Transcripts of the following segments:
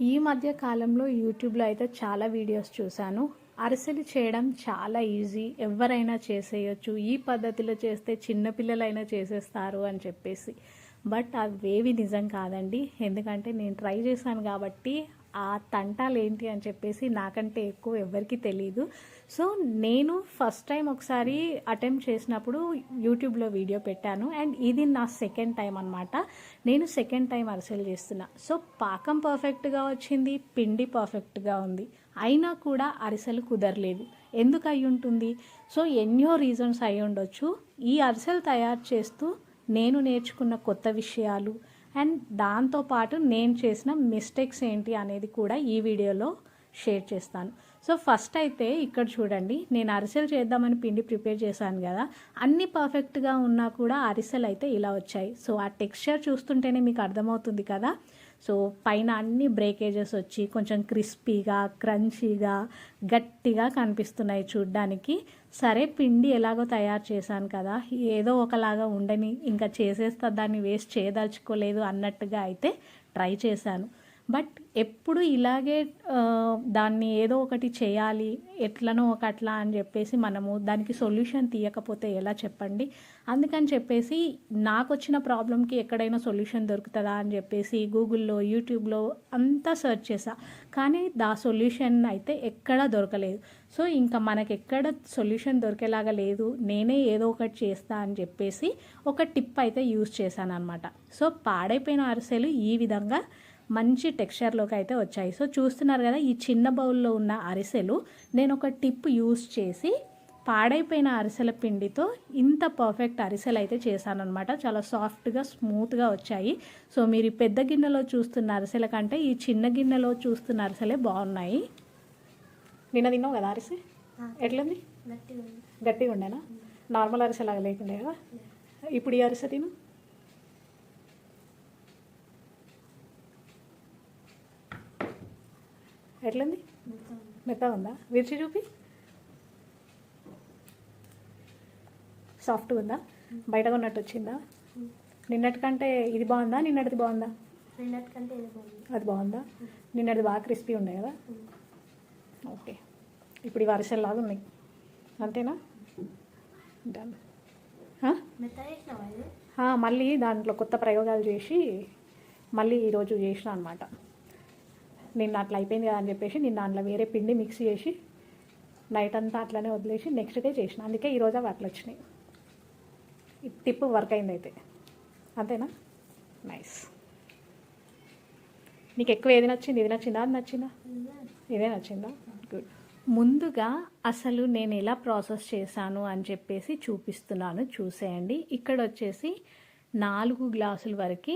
ఈ మధ్య కాలంలో యూట్యూబ్లో అయితే చాలా వీడియోస్ చూశాను. అరిసెలు చేయడం చాలా ఈజీ ఎవరైనా చేసేయచ్చు. ఈ పద్ధతిలో చేస్తే చిన్నపిల్లలైనా చేసేస్తారు అని చెప్పేసి. బట్ అవేవి నిజం కాదండి. ఎందుకంటే నేను ట్రై చేశాను కాబట్టి ఆ తంటాలు ఏంటి అని చెప్పేసి నాకంటే ఎక్కువ ఎవరికి తెలియదు సో నేను ఫస్ట్ టైం ఒకసారి అటెంప్ట్ చేసినప్పుడు యూట్యూబ్లో వీడియో పెట్టాను. అండ్ ఇది నా సెకండ్ టైం అనమాట నేను సెకండ్ టైం అరిసెలు చేస్తున్నా. సో పాకం పర్ఫెక్ట్గా వచ్చింది పిండి పర్ఫెక్ట్గా ఉంది. అయినా కూడా అరిసెలు కుదరలేదు. ఎందుకు అయి ఉంటుంది? సో ఎన్నో రీజన్స్ అయి ఉండొచ్చు. ఈ అరిసెలు తయారు చేస్తూ నేను నేర్చుకున్న కొత్త విషయాలు అండ్ దాంతోపాటు నేను చేసిన మిస్టేక్స్ ఏంటి అనేది కూడా ఈ వీడియోలో షేర్ చేస్తాను. సో ఫస్ట్ అయితే ఇక్కడ చూడండి నేను అరిసెలు చేద్దామని పిండి ప్రిపేర్ చేశాను కదా అన్ని పర్ఫెక్ట్గా ఉన్నా కూడా అరిసెలు అయితే ఇలా వచ్చాయి. సో ఆ టెక్స్చర్ చూస్తుంటేనే మీకు అర్థమవుతుంది కదా. సో పైన అన్ని బ్రేకేజెస్ వచ్చి కొంచెం క్రిస్పీగా క్రంచీగా గట్టిగా కనిపిస్తున్నాయి చూడ్డానికి. సరే పిండి ఎలాగో తయారు చేశాను కదా ఏదో ఒకలాగా ఉండని ఇంకా చేసేస్తా దాన్ని వేస్ట్ చేయదలుచుకోలేదు అన్నట్టుగా అయితే ట్రై చేశాను. బట్ ఎప్పుడు ఇలాగే దాన్ని ఏదో ఒకటి చేయాలి ఎట్లనో ఒక అట్లా అని చెప్పేసి మనము దానికి సొల్యూషన్ తీయకపోతే ఎలా చెప్పండి? అందుకని చెప్పేసి నాకు వచ్చిన ప్రాబ్లంకి ఎక్కడైనా సొల్యూషన్ దొరుకుతుందా అని చెప్పేసి గూగుల్లో యూట్యూబ్లో అంతా సెర్చ్ చేసా కానీ దా సొల్యూషన్ అయితే ఎక్కడా దొరకలేదు. సో ఇంకా మనకి ఎక్కడ సొల్యూషన్ దొరికేలాగా లేదు నేనే ఏదో ఒకటి చేస్తా అని చెప్పేసి ఒక టిప్ అయితే యూజ్ చేశాను అనమాట సో పాడైపోయిన అరిసెలు ఈ విధంగా మంచి టెక్స్చర్లోకి అయితే వచ్చాయి. సో చూస్తున్నారు కదా ఈ చిన్న బౌల్లో ఉన్న అరిసెలు నేను ఒక టిప్ యూస్ చేసి పాడైపోయిన అరిసెల పిండితో ఇంత పర్ఫెక్ట్ అరిసెలు అయితే చేశానమాట చాలా సాఫ్ట్గా స్మూత్గా వచ్చాయి. సో మీరు ఈ పెద్ద గిన్నెలో చూస్తున్న అరిసెల కంటే ఈ చిన్న గిన్నెలో చూస్తున్న అరిసెలే బాగున్నాయి. నిన్న తిన్నావు కదా అరిసె? ఎట్లుంది? గట్టిగా ఉండేనా నార్మల్ అరిసెలాగా లేకుండే కదా? ఇప్పుడు ఈ అరిసె తిను. ఎట్లుంది? మొత్తం ఉంది. మెత్తగా ఉందా? విరిచి చూపి. సాఫ్ట్గా ఉందా? బయటగా ఉన్నట్టు వచ్చిందా? నిన్నటి కంటే ఇది బాగుందా? నిన్నటిది బాగుందా? అది బాగుందా? నిన్నటిది బాగా క్రిస్పీ ఉండే కదా? ఓకే. ఇప్పుడు ఇవి అరిసెల్లాగా ఉన్నాయి. అంతేనా? డన్ మళ్ళీ దాంట్లో కొత్త ప్రయోగాలు చేసి మళ్ళీ ఈరోజు చేసిన అనమాట నిన్న అట్లా అయిపోయింది కదా అని చెప్పేసి నిన్న అందులో వేరే పిండి మిక్స్ చేసి నైట్ అంతా అట్లనే వదిలేసి నెక్స్ట్ డే చేసిన. అందుకే ఈరోజు అవి అట్లా వచ్చినాయి. ఈ టిప్ వర్క్ అయింది అయితే అంతేనా? నైస్ నీకు ఎక్కువ ఏది నచ్చింది? ఇది నచ్చిందా? అది నచ్చిందా? ఇదే నచ్చిందా? గుడ్ ముందుగా అసలు నేను ఎలా ప్రాసెస్ చేశాను అని చెప్పేసి చూపిస్తున్నాను. చూసేయండి. ఇక్కడ వచ్చేసి నాలుగు గ్లాసుల వరకు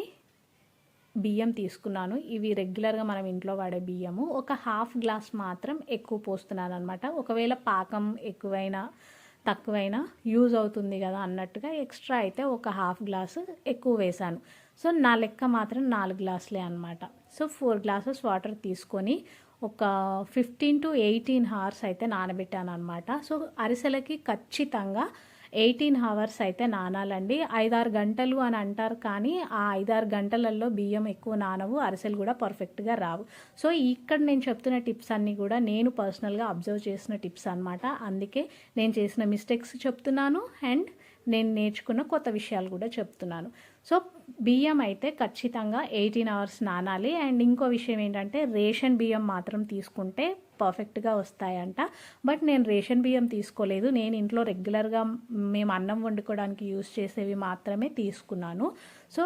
బియ్యం తీసుకున్నాను. ఇవి రెగ్యులర్గా మనం ఇంట్లో వాడే బియ్యము. ఒక హాఫ్ గ్లాస్ మాత్రం ఎక్కువ పోస్తున్నాను అనమాట ఒకవేళ పాకం ఎక్కువైనా తక్కువైనా యూజ్ అవుతుంది కదా అన్నట్టుగా ఎక్స్ట్రా అయితే ఒక హాఫ్ గ్లాసు ఎక్కువ వేశాను. సో నా లెక్క మాత్రం నాలుగు గ్లాసులే అనమాట సో ఫోర్ గ్లాసెస్ వాటర్ తీసుకొని ఒక ఫిఫ్టీన్ టు ఎయిటీన్ హవర్స్ అయితే నానబెట్టాను అనమాట సో అరిసెలకి ఖచ్చితంగా ఎయిటీన్ అవర్స్ అయితే నానాలండి. ఐదారు గంటలు అని అంటారు కానీ ఆ ఐదారు గంటలలో బియ్యం ఎక్కువ నానవు అరిసెలు కూడా పర్ఫెక్ట్గా రావు. సో ఇక్కడ నేను చెప్తున్న టిప్స్ అన్నీ కూడా నేను పర్సనల్గా అబ్జర్వ్ చేసిన టిప్స్ అనమాట అందుకే నేను చేసిన మిస్టేక్స్ చెప్తున్నాను అండ్ నేను నేర్చుకున్న కొత్త విషయాలు కూడా చెప్తున్నాను. సో బియ్యం అయితే ఖచ్చితంగా ఎయిటీన్ అవర్స్ నానాలి. అండ్ ఇంకో విషయం ఏంటంటే రేషన్ బియ్యం మాత్రం తీసుకుంటే పర్ఫెక్ట్గా వస్తాయంట. బట్ నేను రేషన్ బియ్యం తీసుకోలేదు. నేను ఇంట్లో రెగ్యులర్గా మేము అన్నం వండుకోవడానికి యూస్ చేసేవి మాత్రమే తీసుకున్నాను. సో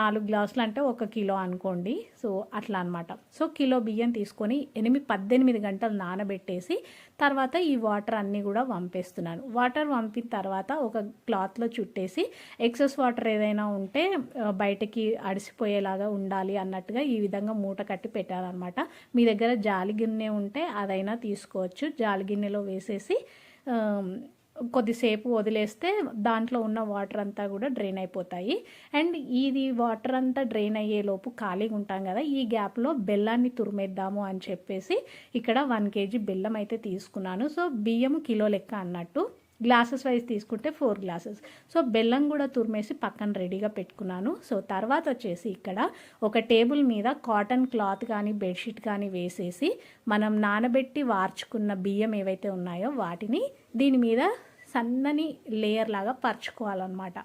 నాలుగు గ్లాసులు అంటే ఒక కిలో అనుకోండి. సో అట్లా అనమాట సో కిలో బియ్యం తీసుకొని ఎనిమిది పద్దెనిమిది గంటలు నానబెట్టేసి తర్వాత ఈ వాటర్ అన్నీ కూడా వంపేస్తున్నాను. వాటర్ వంపిన తర్వాత ఒక క్లాత్లో చుట్టేసి ఎక్సెస్ వాటర్ ఏదైనా ఉంటే ఉంటే బయటకి అడిసిపోయేలాగా ఉండాలి అన్నట్టుగా ఈ విధంగా మూట కట్టి పెట్టారనమాట మీ దగ్గర జాలి గిన్నె ఉంటే అదైనా తీసుకోవచ్చు. జాలి గిన్నెలో వేసేసి కొద్దిసేపు వదిలేస్తే దాంట్లో ఉన్న వాటర్ అంతా కూడా డ్రైన్ అయిపోతాయి. అండ్ ఇది వాటర్ అంతా డ్రైన్ అయ్యేలోపు ఖాళీగా ఉంటాం కదా ఈ గ్యాప్లో బెల్లాన్ని తురిమేద్దాము అని చెప్పేసి ఇక్కడ వన్ కేజీ బెల్లం అయితే తీసుకున్నాను. సో బియ్యం కిలో లెక్క అన్నట్టు. గ్లాసెస్ వైజ్ తీసుకుంటే ఫోర్ గ్లాసెస్. సో బెల్లం కూడా తురిమేసి పక్కన రెడీగా పెట్టుకున్నాను. సో తర్వాత వచ్చేసి ఇక్కడ ఒక టేబుల్ మీద కాటన్ క్లాత్ కానీ బెడ్షీట్ కానీ వేసేసి మనం నానబెట్టి వార్చుకున్న బియ్యం ఏవైతే ఉన్నాయో వాటిని దీని మీద సన్నని లేయర్ లాగా పరుచుకోవాలన్నమాట.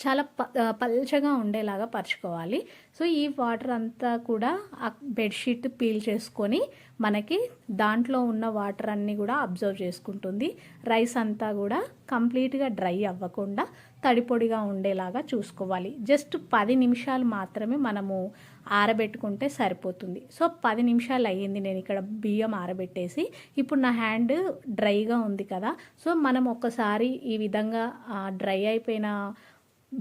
చాలా ప పల్చగా ఉండేలాగా పరుచుకోవాలి. సో ఈ వాటర్ అంతా కూడా ఆ బెడ్షీట్ పీల్ చేసుకొని మనకి దాంట్లో ఉన్న వాటర్ అన్నీ కూడా అబ్జర్వ్ చేసుకుంటుంది. రైస్ అంతా కూడా కంప్లీట్గా డ్రై అవ్వకుండా తడిపొడిగా ఉండేలాగా చూసుకోవాలి. జస్ట్ పది నిమిషాలు మాత్రమే మనము ఆరబెట్టుకుంటే సరిపోతుంది. సో పది నిమిషాలు అయ్యింది నేను ఇక్కడ బియ్యం ఆరబెట్టేసి. ఇప్పుడు నా హ్యాండ్ డ్రైగా ఉంది కదా. సో మనం ఒకసారి ఈ విధంగా డ్రై అయిపోయిన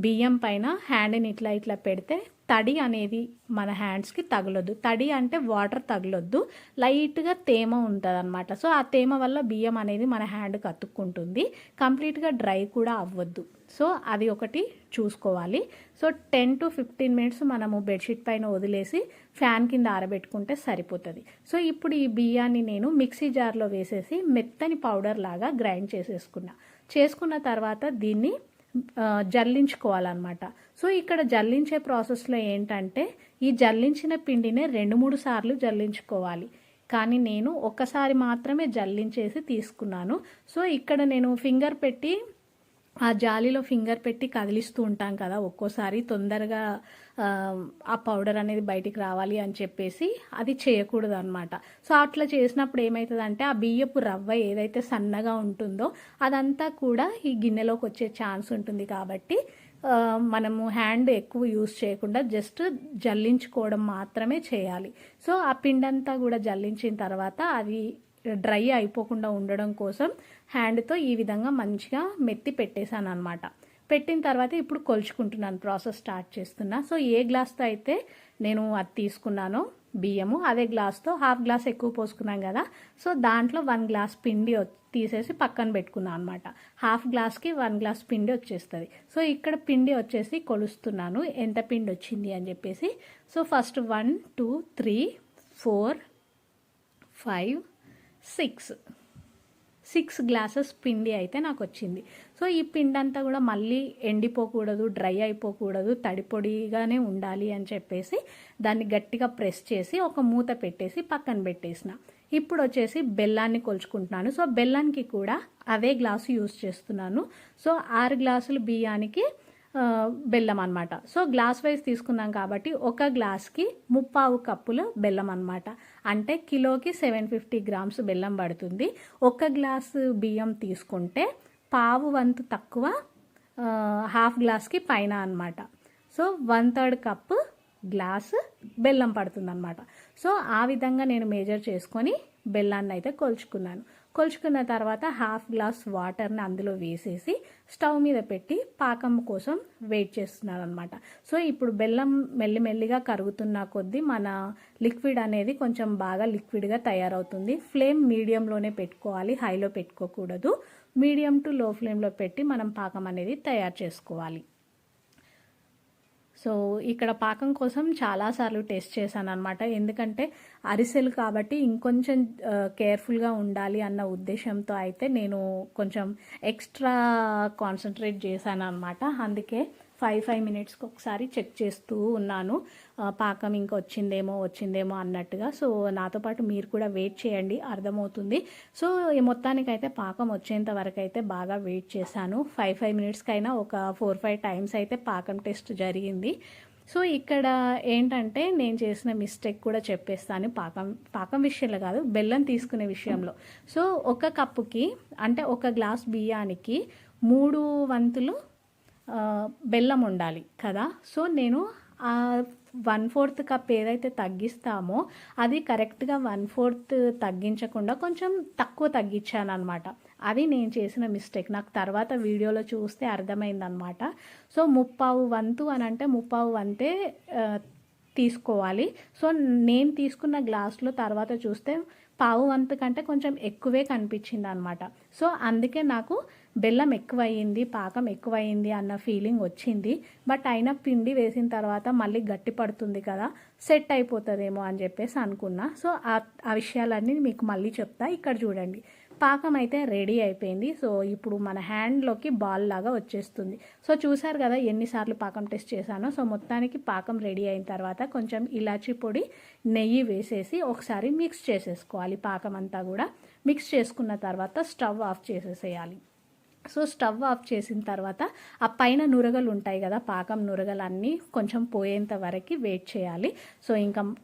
బియ్యం పైన హ్యాండ్ని ఇట్లా ఇట్లా పెడితే తడి అనేది మన హ్యాండ్స్కి తగలొద్దు. తడి అంటే వాటర్ తగలొద్దు. లైట్గా తేమ ఉంటుంది అనమాట సో ఆ తేమ వల్ల బియ్యం అనేది మన హ్యాండ్కి అతుక్కుంటుంది. కంప్లీట్గా డ్రై కూడా అవ్వద్దు. సో అది ఒకటి చూసుకోవాలి. So ten to fifteen minutes మనము బెడ్షీట్ పైన వదిలేసి ఫ్యాన్ కింద ఆరబెట్టుకుంటే సరిపోతుంది. సో ఇప్పుడు ఈ బియ్యాన్ని నేను మిక్సీ జార్లో వేసేసి మెత్తని పౌడర్ లాగా గ్రైండ్ చేసేసుకున్నా. చేసుకున్న తర్వాత దీన్ని జల్లించుకోవాలన్నమాట. సో ఇక్కడ జల్లించే ప్రాసెస్లో ఏంటంటే ఈ జల్లించిన పిండిని రెండు మూడు సార్లు జల్లించుకోవాలి. కానీ నేను ఒక్కసారి మాత్రమే జల్లించేసి తీసుకున్నాను. సో ఇక్కడ నేను ఫింగర్ పెట్టి ఆ జాలీలో ఫింగర్ పెట్టి కదిలిస్తూ ఉంటాం కదా ఒక్కోసారి తొందరగా ఆ, పౌడర్ అనేది బయటికి రావాలి అని చెప్పేసి అది చేయకూడదు అనమాట సో అట్లా చేసినప్పుడు ఏమవుతుందంటే ఆ బియ్యపు రవ్వ ఏదైతే సన్నగా ఉంటుందో అదంతా కూడా ఈ గిన్నెలోకి వచ్చే ఛాన్స్ ఉంటుంది కాబట్టి మనము హ్యాండ్ ఎక్కువ యూస్ చేయకుండా జస్ట్ జల్లించుకోవడం మాత్రమే చేయాలి. సో ఆ పిండంతా కూడా జల్లించిన తర్వాత అది డ్రై అయిపోకుండా ఉండడం కోసం హ్యాండ్తో ఈ విధంగా మంచిగా మెత్తి పెట్టేశాను అనమాట పెట్టిన తర్వాత ఇప్పుడు కొలుచుకుంటున్నాను ప్రాసెస్ స్టార్ట్ చేస్తున్నా. సో ఏ గ్లాస్తో అయితే నేను అది తీసుకున్నానో బియ్యము అదే గ్లాస్తో హాఫ్ గ్లాస్ ఎక్కువ పోసుకున్నాం కదా సో దాంట్లో వన్ గ్లాస్ పిండి తీసేసి పక్కన పెట్టుకున్నాను అనమాట హాఫ్ గ్లాస్కి వన్ గ్లాస్ పిండి వచ్చేస్తుంది. సో ఇక్కడ పిండి వచ్చేసి కొలుస్తున్నాను. ఎంత పిండి వచ్చింది అని చెప్పేసి. So first one two three four five six. Six glasses పిండి అయితే నాకు వచ్చింది సో ఈ పిండి అంతా కూడా మళ్ళీ ఎండిపోకూడదు డ్రై అయిపోకూడదు తడిపొడిగానే ఉండాలి అని చెప్పేసి దాన్ని గట్టిగా ప్రెస్ చేసి ఒక మూత పెట్టేసి పక్కన పెట్టేసిన. ఇప్పుడు వచ్చేసి బెల్లాన్ని కొలుచుకుంటున్నాను. సో బెల్లానికి కూడా అదే గ్లాసు యూస్ చేస్తున్నాను. సో ఆరు గ్లాసులు బియ్యానికి బెల్లం అనమాట సో గ్లాస్ వైజ్ తీసుకున్నాం కాబట్టి ఒక గ్లాస్కి ముప్పావు కప్పులు బెల్లం అనమాట అంటే కిలోకి సెవెన్ ఫిఫ్టీ గ్రామ్స్ బెల్లం పడుతుంది. ఒక గ్లాసు బియ్యం తీసుకుంటే పావు వంతు తక్కువ హాఫ్ గ్లాస్కి పైన అనమాట so one third cup glass బెల్లం పడుతుందన్నమాట. సో ఆ విధంగా నేను మేజర్ చేసుకొని బెల్లాన్ని అయితే కొలుచుకున్నాను. కొలుచుకున్న తర్వాత హాఫ్ గ్లాస్ వాటర్ని అందులో వేసేసి స్టవ్ మీద పెట్టి పాకం కోసం వెయిట్ చేస్తున్నారు అనమాట సో ఇప్పుడు బెల్లం మెల్లిమెల్లిగా కరుగుతున్న కొద్దీ మన లిక్విడ్ అనేది కొంచెం బాగా లిక్విడ్గా తయారవుతుంది. ఫ్లేమ్ మీడియంలోనే పెట్టుకోవాలి హైలో పెట్టుకోకూడదు. మీడియం టు లో ఫ్లేమ్లో పెట్టి మనం పాకం అనేది తయారు చేసుకోవాలి. సో ఇక్కడ పాకం కోసం చాలాసార్లు టెస్ట్ చేశాను అనమాట ఎందుకంటే అరిసెలు కాబట్టి ఇంకొంచెం కేర్ఫుల్గా ఉండాలి అన్న ఉద్దేశంతో అయితే నేను కొంచెం ఎక్స్ట్రా కాన్సన్ట్రేట్ చేశాను అనమాట అందుకే ఫైవ్ ఫైవ్ మినిట్స్కి ఒకసారి చెక్ చేస్తూ ఉన్నాను. పాకం ఇంకా వచ్చిందేమో వచ్చిందేమో అన్నట్టుగా. సో నాతో పాటు మీరు కూడా వెయిట్ చేయండి అర్థమవుతుంది. సో ఈ మొత్తానికైతే పాకం వచ్చేంత వరకు అయితే బాగా వెయిట్ చేశాను. ఫైవ్ ఫైవ్ మినిట్స్కైనా ఒక ఫోర్ ఫైవ్ టైమ్స్ అయితే పాకం టెస్ట్ జరిగింది. సో ఇక్కడ ఏంటంటే నేను చేసిన మిస్టేక్ కూడా చెప్పేస్తాను పాకం పాకం విషయంలో కాదు బెల్లం తీసుకునే విషయంలో. సో ఒక కప్పుకి అంటే ఒక గ్లాస్ బియ్యానికి మూడు వంతులు బెల్లం ఉండాలి కదా. సో నేను ఆ వన్ ఫోర్త్ కప్ ఏదైతే తగ్గిస్తామో అది కరెక్ట్గా వన్ ఫోర్త్ తగ్గించకుండా కొంచెం తక్కువ తగ్గించాను అనమాట అది నేను చేసిన మిస్టేక్. నాకు తర్వాత వీడియోలో చూస్తే అర్థమైందనమాట సో ముప్పావు వంతు అని అంటే ముప్పావు వంతే తీసుకోవాలి. సో నేను తీసుకున్న గ్లాస్లో తర్వాత చూస్తే పావు వంతు కంటే కొంచెం ఎక్కువే కనిపించింది అనమాట సో అందుకే నాకు బెల్లం ఎక్కువయింది పాకం ఎక్కువయింది అన్న ఫీలింగ్ వచ్చింది. బట్ అయినా పిండి వేసిన తర్వాత మళ్ళీ గట్టి పడుతుంది కదా సెట్ అయిపోతుందేమో అని చెప్పేసి అనుకున్నా. సో ఆ విషయాలన్నీ మీకు మళ్ళీ చెప్తా. ఇక్కడ చూడండి. పాకం అయితే రెడీ అయిపోయింది. సో ఇప్పుడు మన హ్యాండ్లోకి బాల్ లాగా వచ్చేస్తుంది. సో చూసారు కదా ఎన్నిసార్లు పాకం టెస్ట్ చేశానో? సో మొత్తానికి పాకం రెడీ అయిన తర్వాత కొంచెం ఇలాచీ పొడి నెయ్యి వేసేసి ఒకసారి మిక్స్ చేసేసుకోవాలి పాకం అంతా కూడా. మిక్స్ చేసుకున్న తర్వాత స్టవ్ ఆఫ్ చేసేసేయాలి. సో స్టవ్ ఆఫ్ చేసిన తర్వాత ఆ పైన నురగలు ఉంటాయి కదా పాకం నురగలు అన్నీ కొంచెం పోయేంత వరకు వెయిట్ చేయాలి. సో ఇంకా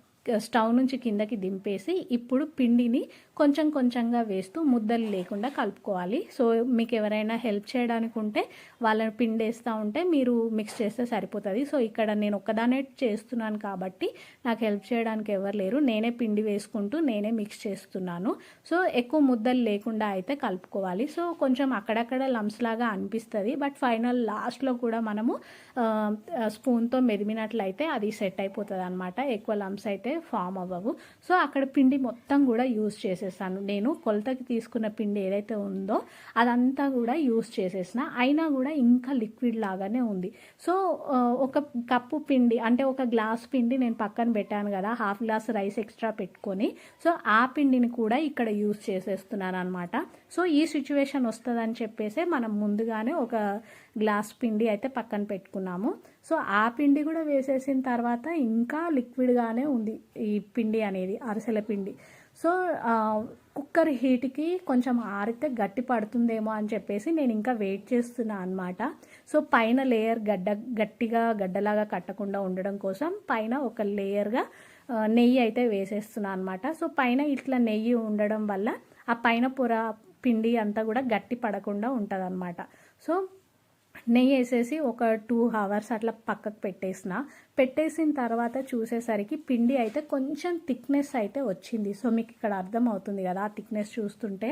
స్టవ్ నుంచి కిందకి దింపేసి ఇప్పుడు పిండిని కొంచెం కొంచెంగా వేస్తూ ముద్దలు లేకుండా కలుపుకోవాలి. సో మీకు ఎవరైనా హెల్ప్ చేయడానికి ఉంటే వాళ్ళని పిండి వేస్తూ ఉంటే మీరు మిక్స్ చేస్తే సరిపోతుంది. సో ఇక్కడ నేను ఒక్కదానే చేస్తున్నాను కాబట్టి నాకు హెల్ప్ చేయడానికి ఎవరు లేరు. నేనే పిండి వేసుకుంటూ నేనే మిక్స్ చేస్తున్నాను. సో ఎక్కువ ముద్దలు లేకుండా అయితే కలుపుకోవాలి. సో కొంచెం అక్కడక్కడ లంప్స్ లాగా అనిపిస్తుంది. బట్ ఫైనల్ లాస్ట్లో కూడా మనము స్పూన్తో మెదిమినట్లయితే అది సెట్ అయిపోతుంది అనమాట ఎక్కువ లంప్స్ అయితే ఫామ్ అవ్వవు. సో అక్కడ పిండి మొత్తం కూడా యూస్ చేసేసాను నేను కొలతకి తీసుకున్న పిండి ఏదైతే ఉందో అదంతా కూడా యూస్ చేసేసిన. అయినా కూడా ఇంకా లిక్విడ్ లాగానే ఉంది. సో ఒక కప్పు పిండి అంటే ఒక గ్లాస్ పిండి నేను పక్కన పెట్టాను కదా హాఫ్ గ్లాస్ రైస్ ఎక్స్ట్రా పెట్టుకొని. సో ఆ పిండిని కూడా ఇక్కడ యూస్ చేసేస్తున్నాను అనమాట సో ఈ సిచ్యువేషన్ వస్తుందని చెప్పేసి మనం ముందుగానే ఒక గ్లాస్ పిండి అయితే పక్కన పెట్టుకున్నాము. సో ఆ పిండి కూడా వేసేసిన తర్వాత ఇంకా లిక్విడ్గానే ఉంది ఈ పిండి అనేది అరిసెల పిండి. సో కుక్కర్ హీట్కి కొంచెం ఆరితే గట్టి పడుతుందేమో అని చెప్పేసి నేను ఇంకా వెయిట్ చేస్తున్నా అనమాట సో పైన లేయర్ గడ్డ గట్టిగా గడ్డలాగా కట్టకుండా ఉండడం కోసం పైన ఒక లేయర్గా నెయ్యి అయితే వేసేస్తున్నా అనమాట సో పైన ఇట్లా నెయ్యి ఉండడం వల్ల ఆ పైన పొర పిండి అంతా కూడా గట్టి పడకుండా ఉంటుంది సో నెయ్యి వేసేసి ఒక టూ అవర్స్ అట్లా పక్కకు పెట్టేసిన. పెట్టేసిన తర్వాత చూసేసరికి పిండి అయితే కొంచెం థిక్నెస్ అయితే వచ్చింది. సో మీకు ఇక్కడ అర్థం అవుతుంది కదా ఆ థిక్నెస్ చూస్తుంటే.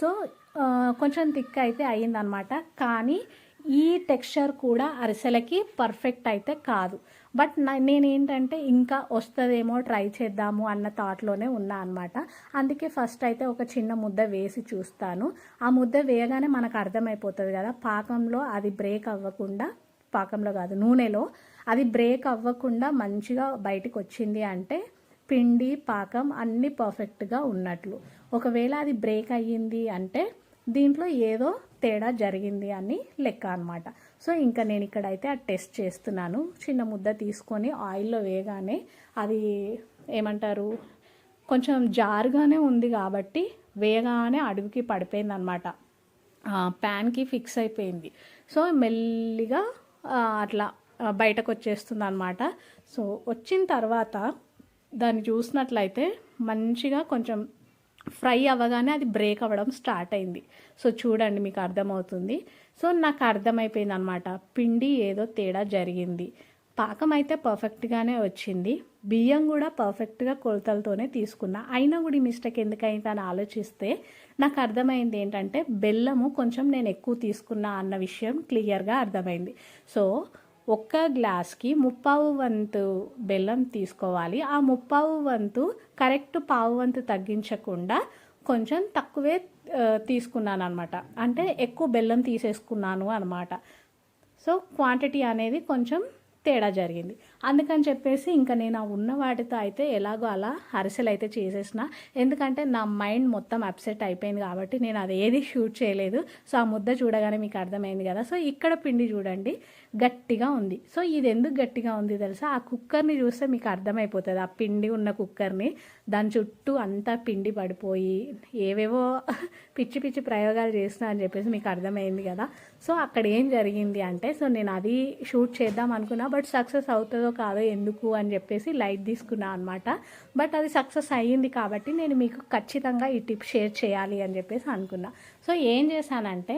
సో కొంచెం థిక్ అయితే అయ్యిందనమాట కానీ ఈ టెక్స్చర్ కూడా అరిసెలకి పర్ఫెక్ట్ అయితే కాదు. బట్ నేనేంటంటే ఇంకా వస్తుందేమో ట్రై చేద్దాము అన్న థాట్లోనే ఉన్నా అనమాట అందుకే ఫస్ట్ అయితే ఒక చిన్న ముద్ద వేసి చూస్తాను. ఆ ముద్ద వేయగానే మనకు అర్థమైపోతుంది కదా పాకంలో అది బ్రేక్ అవ్వకుండా పాకంలో కాదు నూనెలో అది బ్రేక్ అవ్వకుండా మంచిగా బయటకు వచ్చింది అంటే పిండి పాకం అన్నీ పర్ఫెక్ట్గా ఉన్నట్లు. ఒకవేళ అది బ్రేక్ అయ్యింది అంటే దీంట్లో ఏదో తేడా జరిగింది అని లెక్క అనమాట సో ఇంకా నేను ఇక్కడైతే ఆ టెస్ట్ చేస్తున్నాను. చిన్న ముద్ద తీసుకొని ఆయిల్లో వేయగానే అది ఏమంటారు కొంచెం జారుగానే ఉంది కాబట్టి వేయగానే అడుగుకి పడిపోయింది అనమాట ప్యాన్కి ఫిక్స్ అయిపోయింది. సో మెల్లిగా అట్లా బయటకు వచ్చేస్తుంది అనమాట సో వచ్చిన తర్వాత దాన్ని చూసినట్లయితే మంచిగా కొంచెం ఫ్రై అవ్వగానే అది బ్రేక్ అవ్వడం స్టార్ట్ అయింది. సో చూడండి మీకు అర్థమవుతుంది. సో నాకు అర్థమైపోయింది అనమాట పిండి ఏదో తేడా జరిగింది. పాకం అయితే పర్ఫెక్ట్గానే వచ్చింది. బియ్యం కూడా పర్ఫెక్ట్గా కొలతలతోనే తీసుకున్నా. అయినా కూడా ఈ మిస్టేక్ ఎందుకైంది అని ఆలోచిస్తే నాకు అర్థమైంది ఏంటంటే బెల్లము కొంచెం నేను ఎక్కువ తీసుకున్నా అన్న విషయం క్లియర్గా అర్థమైంది. సో ఒక్క గ్లాస్కి ముప్పావు వంతు బెల్లం తీసుకోవాలి. ఆ ముప్పావు వంతు కరెక్ట్ పావు వంతు తగ్గించకుండా కొంచెం తక్కువే తీసుకున్నాను అనమాట అంటే ఎక్కువ బెల్లం తీసేసుకున్నాను అనమాట సో క్వాంటిటీ అనేది కొంచెం తేడా జరిగింది. అందుకని చెప్పేసి ఇంకా నేను ఆ ఉన్న వాటితో అయితే ఎలాగో అలా అరిసెలు అయితే చేసేసిన. ఎందుకంటే నా మైండ్ మొత్తం అప్సెట్ అయిపోయింది కాబట్టి నేను అది ఏది షూట్ చేయలేదు. సో ఆ ముద్ద చూడగానే మీకు అర్థమైంది కదా. సో ఇక్కడ పిండి చూడండి. గట్టిగా ఉంది. సో ఇది ఎందుకు గట్టిగా ఉంది తెలుసా? ఆ కుక్కర్ని చూస్తే మీకు అర్థమైపోతుంది. ఆ పిండి ఉన్న కుక్కర్ని దాని చుట్టూ అంతా పిండి పడిపోయి ఏవేవో పిచ్చి పిచ్చి ప్రయోగాలు చేసిన అని చెప్పేసి మీకు అర్థమైంది కదా? సో అక్కడ ఏం జరిగింది అంటే సో నేను అది షూట్ చేద్దాం అనుకున్నా బట్ సక్సెస్ అవుతుందో కాదో ఎందుకు అని చెప్పేసి లైట్ తీసుకున్నా అనమాట బట్ అది సక్సెస్ అయ్యింది కాబట్టి నేను మీకు ఖచ్చితంగా ఈ టిప్ షేర్ చేయాలి అని చెప్పేసి అనుకున్నా. సో ఏం చేశానంటే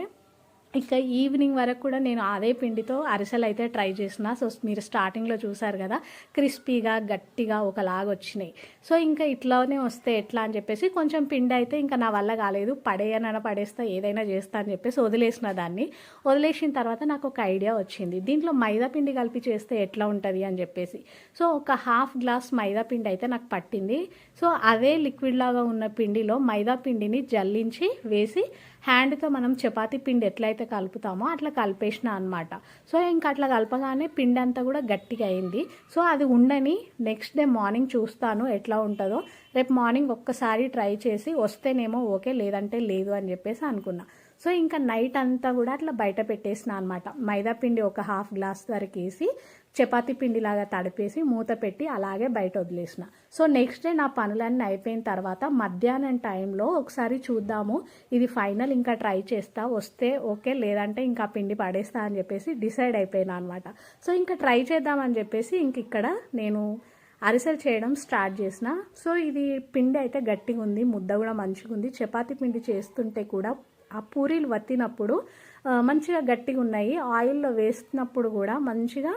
ఇంకా ఈవినింగ్ వరకు కూడా నేను అదే పిండితో అరిసెలు అయితే ట్రై చేసిన. సో మీరు స్టార్టింగ్లో చూసారు కదా క్రిస్పీగా గట్టిగా ఒకలాగా వచ్చినాయి. సో ఇంకా ఇట్లానే వస్తే ఎట్లా అని చెప్పేసి కొంచెం పిండి అయితే ఇంకా నా వల్ల కాలేదు. పడేయన పడేస్తా ఏదైనా చేస్తా అని చెప్పేసి వదిలేసిన దాన్ని. వదిలేసిన తర్వాత నాకు ఒక ఐడియా వచ్చింది. దీంట్లో మైదా పిండి కలిపి చేస్తే ఎట్లా ఉంటుంది అని చెప్పేసి. సో ఒక హాఫ్ గ్లాస్ మైదా పిండి అయితే నాకు పట్టింది. సో అదే లిక్విడ్ లాగా ఉన్న పిండిలో మైదా పిండిని జల్లించి వేసి హ్యాండ్తో మనం చపాతి పిండి ఎట్లయితే కలుపుతామో అట్లా కలిపేసిన అనమాట సో ఇంకా అట్లా కలపగానే పిండి అంతా కూడా గట్టిగా అయింది. సో అది ఉండని నెక్స్ట్ డే మార్నింగ్ చూస్తాను ఎట్లా ఉంటుందో. రేపు మార్నింగ్ ఒక్కసారి ట్రై చేసి వస్తేనేమో ఓకే లేదంటే లేదు అని చెప్పేసి అనుకున్నా. సో ఇంకా నైట్ అంతా కూడా అట్లా బయట పెట్టేసిన అనమాట మైదా పిండి ఒక హాఫ్ గ్లాస్ వరకు వేసి చపాతీ పిండిలాగా తడిపేసి మూత పెట్టి అలాగే బయట వదిలేసిన. సో నెక్స్ట్ డే నా పనులన్నీ అయిపోయిన తర్వాత మధ్యాహ్నం టైంలో ఒకసారి చూద్దాము. ఇది ఫైనల్ ఇంకా ట్రై చేస్తా. వస్తే ఓకే లేదంటే ఇంకా పిండి పడేస్తా అని చెప్పేసి డిసైడ్ అయిపోయినా అనమాట సో ఇంకా ట్రై చేద్దామని చెప్పేసి ఇంక ఇక్కడ నేను అరిసెలు చేయడం స్టార్ట్ చేసిన. సో ఇది పిండి అయితే గట్టిగా ఉంది ముద్ద కూడా మంచిగా ఉంది. చపాతీ పిండి చేస్తుంటే కూడా ఆ పూరీలు వత్తినప్పుడు మంచిగా గట్టిగా ఉన్నాయి. ఆయిల్లో వేసినప్పుడు కూడా మంచిగా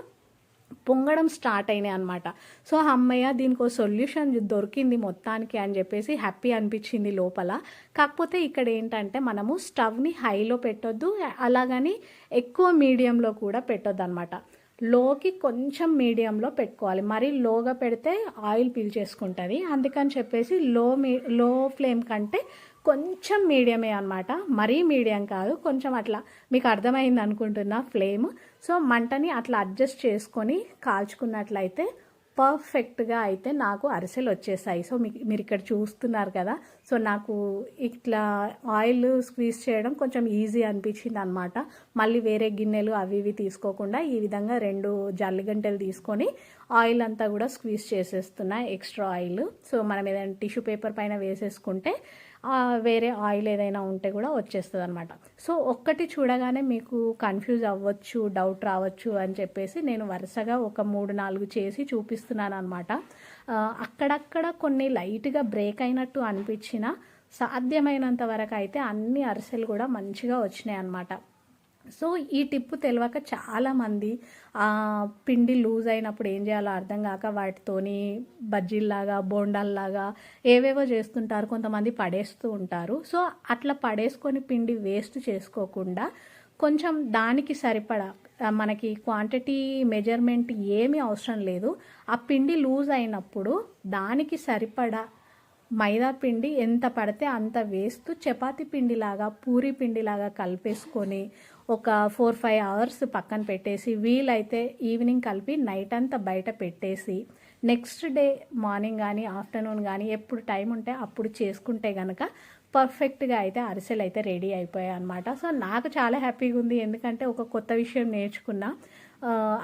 పొంగడం స్టార్ట్ అయినాయి అనమాట సో అమ్మయ్య దీనికి ఒక సొల్యూషన్ దొరికింది మొత్తానికి అని చెప్పేసి హ్యాపీ అనిపించింది లోపల. కాకపోతే ఇక్కడ ఏంటంటే మనము స్టవ్ని హైలో పెట్టొద్దు అలాగని ఎక్కువ మీడియంలో కూడా పెట్టొద్దు అనమాట లోకి కొంచెం మీడియంలో పెట్టుకోవాలి. మరీ లోగా పెడితే ఆయిల్ పీల్చేసుకుంటుంది అందుకని చెప్పేసి లో మీ లో ఫ్లేమ్ కంటే కొంచెం మీడియమే అనమాట మరీ మీడియం కాదు కొంచెం అట్లా మీకు అర్థమైంది అనుకుంటున్నా ఫ్లేమ్. సో మంటని అట్లా అడ్జస్ట్ చేసుకొని కాల్చుకున్నట్లయితే పర్ఫెక్ట్గా అయితే నాకు అరిసెలు వచ్చేసాయి. సో మీకు మీరు ఇక్కడ చూస్తున్నారు కదా సో నాకు ఇట్లా ఆయిల్ స్క్వీజ్ చేయడం కొంచెం ఈజీ అనిపించింది అనమాట మళ్ళీ వేరే గిన్నెలు అవి ఇవి తీసుకోకుండా ఈ విధంగా రెండు జల్లిగంటలు తీసుకొని ఆయిల్ అంతా కూడా స్క్వీజ్ చేసేస్తున్నా ఎక్స్ట్రా ఆయిల్. సో మనం ఏదైనా టిష్యూ పేపర్ పైన వేసేసుకుంటే వేరే ఆయిల్ ఏదైనా ఉంటే కూడా వచ్చేస్తుంది అనమాట సో ఒక్కటి చూడగానే మీకు కన్ఫ్యూజ్ అవ్వచ్చు డౌట్ రావచ్చు అని చెప్పేసి నేను వరుసగా ఒక మూడు నాలుగు చేసి చూపిస్తున్నాను అనమాట అక్కడక్కడ కొన్ని లైట్గా బ్రేక్ అయినట్టు అనిపించిన సాధ్యమైనంత వరకు అయితే అన్ని అరిసెలు కూడా మంచిగా వచ్చినాయి అనమాట సో ఈ టిప్పు తెలియక చాలామంది పిండి లూజ్ అయినప్పుడు ఏం చేయాలో అర్థం కాక వాటితోని బజ్జీల్లాగా బోండాల్లాగా ఏవేవో చేస్తుంటారు. కొంతమంది పడేస్తూ ఉంటారు. సో అట్లా పడేసుకొని పిండి వేస్ట్ చేసుకోకుండా కొంచెం దానికి సరిపడా మనకి క్వాంటిటీ మెజర్మెంట్ ఏమీ అవసరం లేదు. ఆ పిండి లూజ్ అయినప్పుడు దానికి సరిపడా మైదా పిండి ఎంత పడితే అంత వేస్తూ చపాతి పిండిలాగా పూరి పిండిలాగా కలిపేసుకొని ఒక ఫోర్ ఫైవ్ అవర్స్ పక్కన పెట్టేసి వీలైతే ఈవినింగ్ కలిపి నైట్ అంతా బయట పెట్టేసి నెక్స్ట్ డే మార్నింగ్ కానీ ఆఫ్టర్నూన్ కానీ ఎప్పుడు టైం ఉంటే అప్పుడు చేసుకుంటే కనుక పర్ఫెక్ట్గా అయితే అరిసెలు అయితే రెడీ అయిపోయాయి అనమాట సో నాకు చాలా హ్యాపీగా ఉంది. ఎందుకంటే ఒక కొత్త విషయం నేర్చుకున్నా.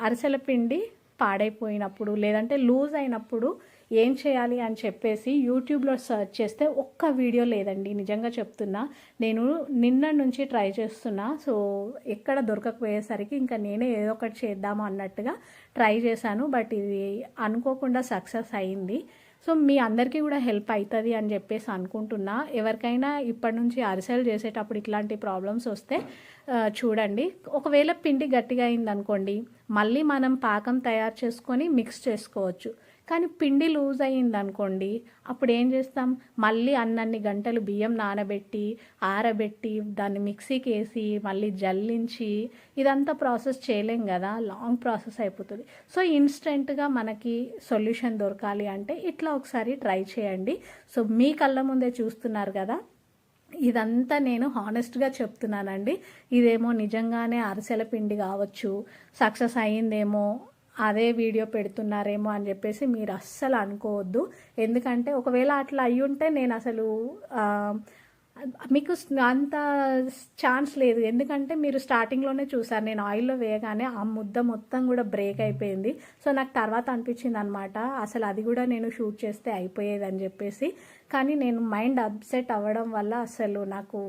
అరిసెల పిండి పాడైపోయినప్పుడు లేదంటే లూజ్ అయినప్పుడు ఏం చేయాలి అని చెప్పేసి యూట్యూబ్లో సర్చ్ చేస్తే ఒక్క వీడియో లేదండి నిజంగా చెప్తున్నా. నేను నిన్న నుంచి ట్రై చేస్తున్నా. సో ఎక్కడ దొరకకపోయేసరికి ఇంకా నేనే ఏదో ఒకటి చేద్దాము అన్నట్టుగా ట్రై చేశాను. బట్ ఇది అనుకోకుండా సక్సెస్ అయింది. సో మీ అందరికీ కూడా హెల్ప్ అవుతుంది అని చెప్పేసి అనుకుంటున్నా. ఎవరికైనా ఇప్పటి నుంచి అరిసెలు చేసేటప్పుడు ఇట్లాంటి ప్రాబ్లమ్స్ వస్తే చూడండి. ఒకవేళ పిండి గట్టిగా అయింది అనుకోండి మళ్ళీ మనం పాకం తయారు చేసుకొని మిక్స్ చేసుకోవచ్చు. కానీ పిండి లూజ్ అయ్యింది అనుకోండి అప్పుడు ఏం చేస్తాం? మళ్ళీ అన్నన్ని గంటలు బియ్యం నానబెట్టి ఆరబెట్టి దాన్ని మిక్సీకి వేసి మళ్ళీ జల్లించి ఇదంతా ప్రాసెస్ చేయలేం కదా లాంగ్ ప్రాసెస్ అయిపోతుంది. సో ఇన్స్టెంట్గా మనకి సొల్యూషన్ దొరకాలి అంటే ఇట్లా ఒకసారి ట్రై చేయండి. సో మీ కళ్ళ ముందే చూస్తున్నారు కదా ఇదంతా నేను హానెస్ట్గా చెప్తున్నానండి. ఇదేమో నిజంగానే అరిసెల పిండి కావచ్చు సక్సెస్ అయ్యిందేమో అదే వీడియో పెడుతున్నారేమో అని చెప్పేసి మీరు అస్సలు అనుకోవద్దు. ఎందుకంటే ఒకవేళ అట్లా అయ్యి ఉంటే నేను అసలు మీకు అంత ఛాన్స్ లేదు. ఎందుకంటే మీరు స్టార్టింగ్లోనే చూసారు నేను ఆయిల్లో వేయగానే ఆ ముద్ద మొత్తం కూడా బ్రేక్ అయిపోయింది. సో నాకు తర్వాత అనిపించింది అనమాట అసలు అది కూడా నేను షూట్ చేస్తే అయిపోయేది అని చెప్పేసి. కానీ నేను మైండ్ అప్సెట్ అవ్వడం వల్ల అసలు నాకు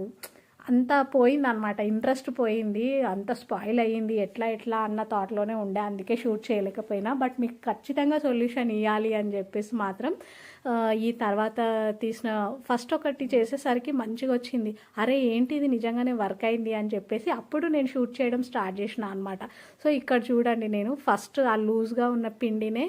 అంతా పోయిందనమాట ఇంట్రెస్ట్ పోయింది. అంత స్పాయిల్ అయ్యింది. ఎట్లా ఎట్లా అన్న థాట్లోనే ఉండే. అందుకే షూట్ చేయలేకపోయినా. బట్ మీకు ఖచ్చితంగా సొల్యూషన్ ఇవ్వాలి అని చెప్పేసి మాత్రం ఈ తర్వాత తీసిన ఫస్ట్ ఒకటి చేసేసరికి మంచిగా వచ్చింది. అరే ఏంటి ఇది నిజంగానే వర్క్ అయింది అని చెప్పేసి అప్పుడు నేను షూట్ చేయడం స్టార్ట్ చేసిన అనమాట సో ఇక్కడ చూడండి నేను ఫస్ట్ ఆ లూజ్గా ఉన్న పిండినే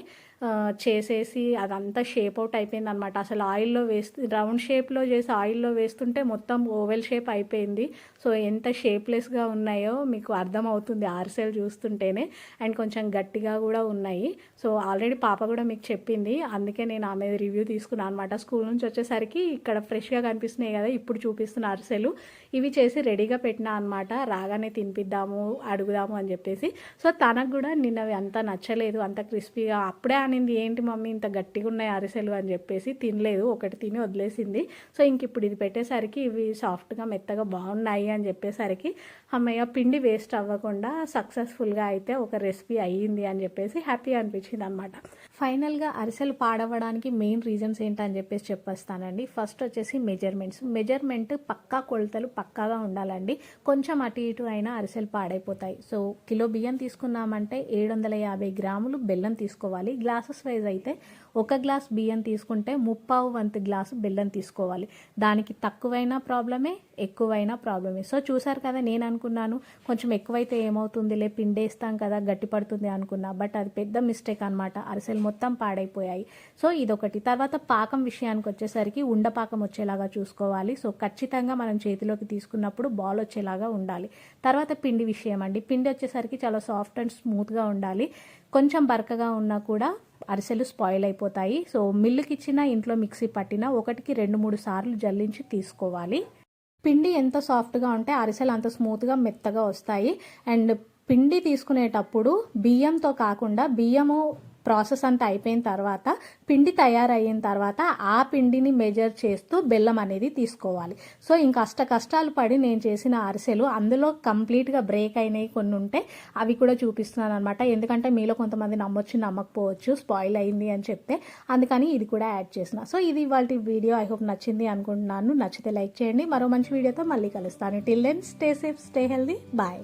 చేసేసి అదంతా షేప్ అవుట్ అయిపోయింది అనమాట అసలు ఆయిల్లో వేస్తు రౌండ్ షేప్లో చేసి ఆయిల్లో వేస్తుంటే మొత్తం ఓవెల్ షేప్ అయిపోయింది. సో ఎంత షేప్లెస్గా ఉన్నాయో మీకు అర్థమవుతుంది ఆర్సెల్ చూస్తుంటేనే. అండ్ కొంచెం గట్టిగా కూడా ఉన్నాయి. సో ఆల్రెడీ పాప కూడా మీకు చెప్పింది. అందుకే నేను ఆమె రివ్యూ తీసుకున్నాను అనమాట స్కూల్ నుంచి వచ్చేసరికి ఇక్కడ ఫ్రెష్గా కనిపిస్తున్నాయి కదా ఇప్పుడు చూపిస్తున్న అరిసెలు ఇవి చేసి రెడీగా పెట్టినా అనమాట రాగానే తినిపిద్దాము అడుగుదాము అని చెప్పేసి. సో తనకు కూడా నిన్నవి అంత నచ్చలేదు అంత క్రిస్పీగా. అప్పుడే అనింది ఏంటి మమ్మీ ఇంత గట్టిగా ఉన్నాయి అరిసెలు? అని చెప్పేసి తినలేదు. ఒకటి తిని వదిలేసింది. సో ఇంక ఇప్పుడు ఇది పెట్టేసరికి ఇవి సాఫ్ట్గా మెత్తగా బాగున్నాయి అని చెప్పేసరికి అమ్మయ్య పిండి వేస్ట్ అవ్వకుండా సక్సెస్ఫుల్గా అయితే ఒక రెసిపీ అయ్యింది అని చెప్పేసి హ్యాపీ అనిపించింది అనమాట ఫైనల్గా అరిసెలు పాడవడానికి మెయిన్ రీజన్స్ ఏంటని చెప్పేసి చెప్పేస్తానండి. ఫస్ట్ వచ్చేసి మెజర్మెంట్స్. మెజర్మెంట్ పక్కా కొలతలు పక్కాగా ఉండాలండి. కొంచెం అటు ఇటు అయినా అరిసెలు పాడైపోతాయి. సో కిలో బియ్యం తీసుకున్నామంటే ఏడు వందల యాభై గ్రాములు బెల్లం తీసుకోవాలి. గ్లాసెస్ వైజ్ అయితే ఒక గ్లాస్ బియ్యం తీసుకుంటే ముప్పావు వంతు గ్లాసు బెల్లం తీసుకోవాలి. దానికి తక్కువైనా ప్రాబ్లమే ఎక్కువైనా ప్రాబ్లమే. సో చూసారు కదా నేను అనుకున్నాను. కొంచెం ఎక్కువైతే ఏమవుతుందిలే పిండేస్తాం కదా గట్టి పడుతుంది అనుకున్నా. బట్ అది పెద్ద మిస్టేక్ అనమాట అరిసెలు మొత్తం పాడైపోయాయి. సో ఇదొకటి. తర్వాత పాకం విషయానికి వచ్చేసరికి ఉండపాకం వచ్చేలాగా చూసుకోవాలి. సో ఖచ్చితంగా మనం చేతిలోకి తీసుకున్నప్పుడు బాల్ వచ్చేలాగా ఉండాలి. తర్వాత పిండి విషయం అండి. పిండి వచ్చేసరికి చాలా సాఫ్ట్ అండ్ స్మూత్గా ఉండాలి. కొంచెం బరకగా ఉన్నా కూడా అరిసెలు స్పాయిల్ అయిపోతాయి. సో మిల్లుకి ఇచ్చిన ఇంట్లో మిక్సీ పట్టిన ఒకటికి రెండు మూడు సార్లు జల్లించి తీసుకోవాలి. పిండి ఎంత సాఫ్ట్గా ఉంటే అరిసెలు అంత స్మూత్గా మెత్తగా వస్తాయి. అండ్ పిండి తీసుకునేటప్పుడు బియ్యంతో కాకుండా బియ్యము ప్రాసెస్ అంతా అయిపోయిన తర్వాత పిండి తయారయిన తర్వాత ఆ పిండిని మెజర్ చేస్తూ బెల్లం అనేది తీసుకోవాలి. సో ఇంకా అష్ట కష్టాలు పడి నేను చేసిన అరిసెలు అందులో కంప్లీట్గా బ్రేక్ అయినాయి కొన్ని ఉంటే అవి కూడా చూపిస్తున్నాను అనమాట ఎందుకంటే మీలో కొంతమంది నమ్మొచ్చు నమ్మకపోవచ్చు స్పాయిల్ అయింది అని చెప్తే అందుకని ఇది కూడా యాడ్ చేసిన సో ఇది ఇవాళ వీడియో. ఐ హోప్ నచ్చింది అనుకుంటున్నాను. నచ్చితే లైక్ చేయండి. మరో మంచి వీడియోతో మళ్ళీ కలుస్తాను. Till then stay safe stay healthy bye